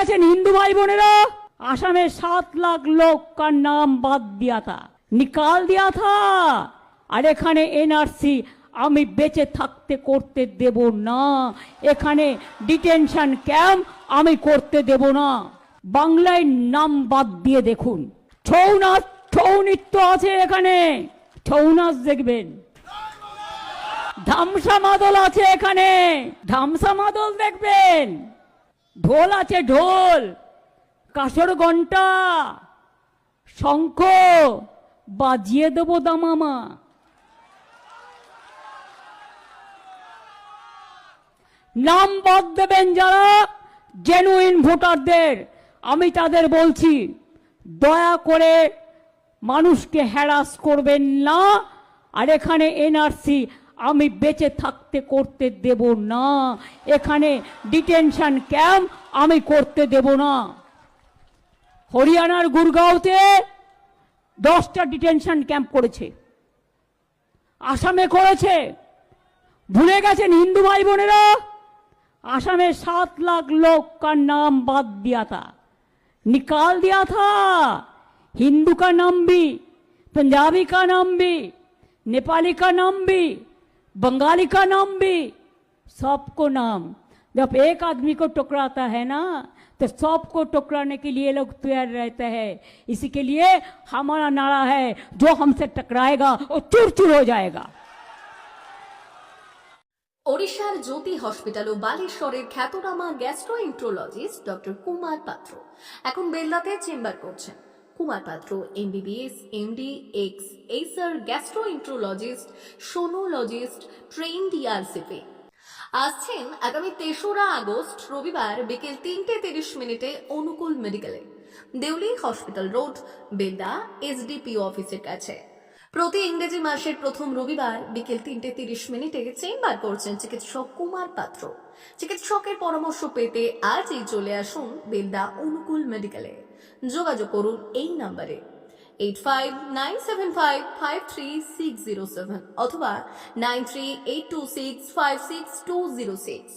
আছেন হিন্দু ভাই বোনেরা, আসামে সাত লাখ লোক কার নাম বাদ দিয়া থা নিকাল দিয়া থা আর এখানে এনআরসি আমি বেঁচে থাকতে করতে দেব না। এখানে ডিটেনশন ক্যাম্প আমি করতে দেব না। বাংলায় নাম বাদ দিয়ে দেখুন। ছৌ নাচ ছৌ নৃত্য আছে এখানে। ছৌ নাচ দেখবেন। ধামসা মাদল আছে এখানে। ধামসা মাদল দেখবেন। ঢোল আছে ঢোল, কাসর ঘণ্টা শঙ্খ, বাজিয়ে দেবো দামামা। নাম বাদ দেবেন যারা জেনুইন ভোটারদের, আমি তাদের বলছি, দয়া করে মানুষকে হ্যারাস করবেন না। আর এখানে এনআরসি আমি বেঁচে থাকতে করতে দেব না এখানে ডিটেনশন ক্যাম্প আমি করতে দেব না হরিয়ানার গুরগাঁওতে দশটা ডিটেনশন ক্যাম্প করেছে আসামে করেছে ভুলে গেছেন হিন্দু ভাই বোনেরা आसाम सात लाख लोग का नाम बाद दिया था निकाल दिया था हिंदू का नाम भी पंजाबी का नाम भी नेपाली का नाम भी बंगाली का नाम भी सबको नाम जब एक आदमी को टकराता है ना तो सबको टकराने के लिए लोग तैयार रहते हैं इसी के लिए हमारा नारा है जो हमसे टकराएगा वो चूर चूर हो जाएगा ওড়িশার জ্যোতি হসপিটাল ও বালেশ্বরের খ্যাতনামা গ্যাস্ট্রোএন্ট্রোলজিস্ট ডক্টর কুমার পাত্র এখন বেল্লাতে চেম্বার করছেন Kumar Patra MBBS MD ex এইসার gastroenterologist sonologist train ডিআরসিপি আসছেন আগামী তেসরা আগস্ট, রবিবার বিকেল তিনটে তিরিশ মিনিটে অনুকূল মেডিকেলে, Deuli hospital road, Belda SDPO অফিসের কাছে। প্রতি ইংরেজি মাসের প্রথম রবিবার বিকেল তিনটে তিরিশ মিনিটে চেম্বার করছেন চিকিৎসক কুমার পাত্র। চিকিৎসকের পরামর্শ পেতে আজই চলে আসুন বেলদা অনুকূল মেডিকেলে। যোগাযোগ করুন এই নাম্বারে। Eight five nine seven five five three six zero seven অথবা nine three eight two six five six two zero six